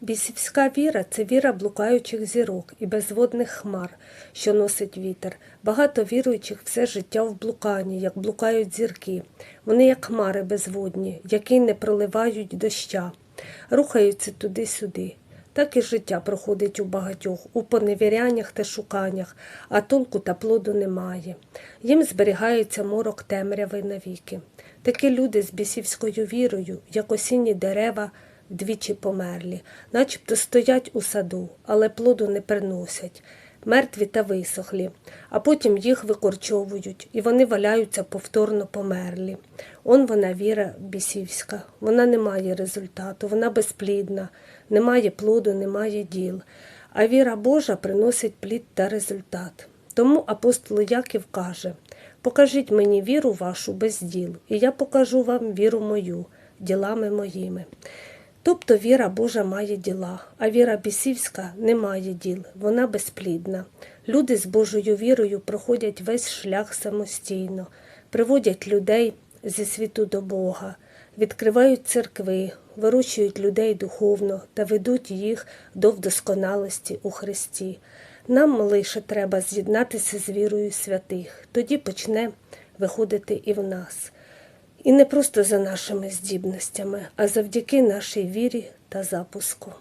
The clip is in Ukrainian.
Бісівська віра це віра блукаючих зірок і безводних хмар, що носить вітер. Багато віруючих все життя в блуканні, як блукають зірки. Вони як хмари безводні, які не проливають доща, рухаються туди-сюди. Так і життя проходить у багатьох, у поневіряннях та шуканнях, а толку та плоду немає. Їм зберігається морок темряви навіки. Такі люди з бісівською вірою, як осінні дерева, вдвічі померлі, начебто стоять у саду, але плоду не приносять, мертві та висохлі, а потім їх викорчовують, і вони валяються повторно померлі. Он вона віра бісівська, вона не має результату, вона безплідна, немає плоду, немає діл. А віра Божа приносить плід та результат. Тому апостол Яків каже: Покажіть мені віру вашу без діл, і я покажу вам віру мою, ділами моїми. Тобто віра Божа має діла, а віра бісівська не має діл, вона безплідна. Люди з Божою вірою проходять весь шлях самостійно, приводять людей зі світу до Бога, відкривають церкви, вирощують людей духовно та ведуть їх до вдосконалості у Христі. Нам лише треба з'єднатися з вірою святих, тоді почне виходити і в нас. І не просто за нашими здібностями, а завдяки нашій вірі та запуску.